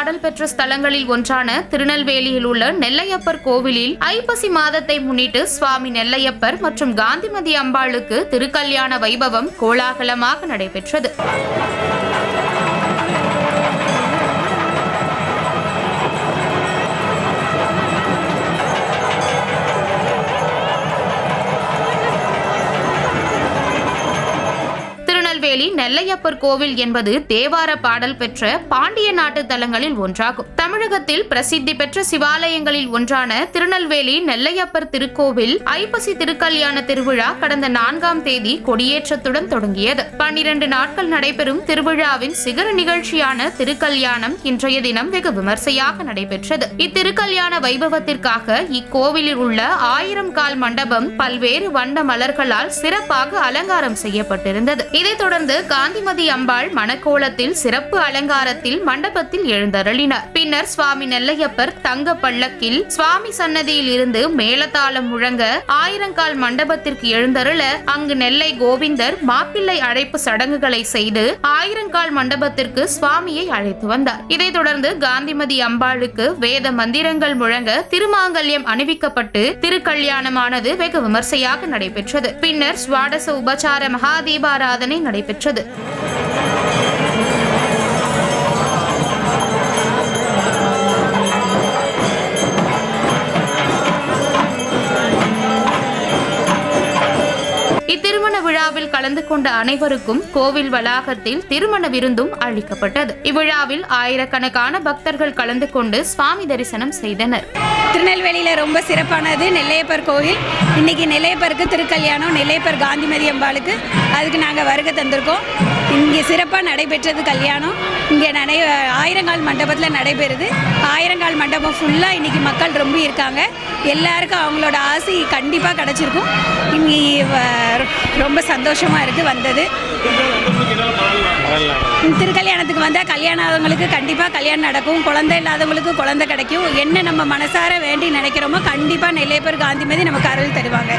பாடல் பெற்ற ஸ்தலங்களில் ஒன்றான திருநெல்வேலியில் உள்ள நெல்லையப்பர் கோவிலில் ஐப்பசி மாதத்தை முன்னிட்டு சுவாமி நெல்லையப்பர் மற்றும் காந்திமதி அம்பாளுக்கு திருக்கல்யாண வைபவம் கோலாகலமாக நடைபெற்றது. திருநெல்வேலி நெல்லையப்பர் கோவில் என்பது தேவார பாடல் பெற்ற பாண்டிய நாட்டு தலங்களில் ஒன்றாகும். தமிழகத்தில் பிரசித்தி பெற்ற சிவாலயங்களில் ஒன்றான திருநெல்வேலி நெல்லையப்பர் திருக்கோவில் ஐப்பசி திருக்கல்யாண திருவிழா கடந்த நான்காம் தேதி கொடியேற்றத்துடன் தொடங்கியது. பன்னிரண்டு நாட்கள் நடைபெறும் திருவிழாவின் சிகர நிகழ்ச்சியான திருக்கல்யாணம் இன்றைய தினம் வெகு விமர்சையாக நடைபெற்றது. இத்திருக்கல்யாண வைபவத்திற்காக இக்கோவிலில் உள்ள ஆயிரம் கால் மண்டபம் பல்வேறு வண்ண மலர்களால் சிறப்பாக அலங்காரம் செய்யப்பட்டிருந்தது. இதைத் தொடர்ந்து காந்திமதி அம்பாள் மணக்கோலத்தில் சிறப்பு அலங்காரத்தில் மண்டபத்தில் எழுந்தருளினார். பின்னர் சுவாமி நெல்லையப்பர் தங்க பள்ளக்கில் சுவாமி சன்னதியில் இருந்து மேலதாளம் முழங்க ஆயிரங்கால் மண்டபத்திற்கு எழுந்தருள அங்கு நெல்லை கோவிந்தர் மாப்பிள்ளை அழைப்பு சடங்குகளை செய்து ஆயிரங்கால் மண்டபத்திற்கு சுவாமியை அழைத்து வந்தார். இதைத் தொடர்ந்து காந்திமதி அம்பாளுக்கு வேத மந்திரங்கள் முழங்க திருமாங்கல்யம் அணிவிக்கப்பட்டு திருக்கல்யாணமானது வெகு விமர்சையாக நடைபெற்றது. பின்னர் சுவாடச உபச்சார மகாதீபாராதனை நடைபெற்றது. இத்திருமண விழாவில் கலந்து கொண்ட அனைவருக்கும் கோவில் வளாகத்தில் திருமண விருந்தும் அளிக்கப்பட்டது. இவ்விழாவில் ஆயிரக்கணக்கான பக்தர்கள் கலந்து கொண்டு சுவாமி தரிசனம் செய்தனர். திருநெல்வேலியில் ரொம்ப சிறப்பானது நெல்லையப்பர் கோவில். இன்னைக்கு நெல்லையப்பருக்கு திருக்கல்யாணம் நெல்லையப்பர் காந்திமதி அம்பாளுக்கு அதுக்கு நாங்கள் வருகை தந்திருக்கோம். இங்கே சிறப்பாக நடைபெற்றது கல்யாணம். இங்கே நடை ஆயிரங்கால் மண்டபத்தில் நடைபெறுது. ஆயிரங்கால் மண்டபம் ஃபுல்லாக இன்றைக்கி மக்கள் ரொம்ப இருக்காங்க. எல்லாருக்கும் அவங்களோட ஆசை கண்டிப்பாக கிடச்சிருக்கும். இங்கே வ- ரொம்ப சந்தோஷமாக இருக்குது வந்தது. திருக்கல்யாணத்துக்கு வந்தால் கல்யாணம் ஆதவங்களுக்கு கண்டிப்பாக கல்யாணம் நடக்கும். குழந்தை இல்லாதவங்களுக்கு குழந்தை கிடைக்கும். என்ன நம்ம மனசார வேண்டி நினைக்கிறோமோ கண்டிப்பாக நெல்லையப்பர் காந்திமதி நமக்கு அருள் தருவாங்க.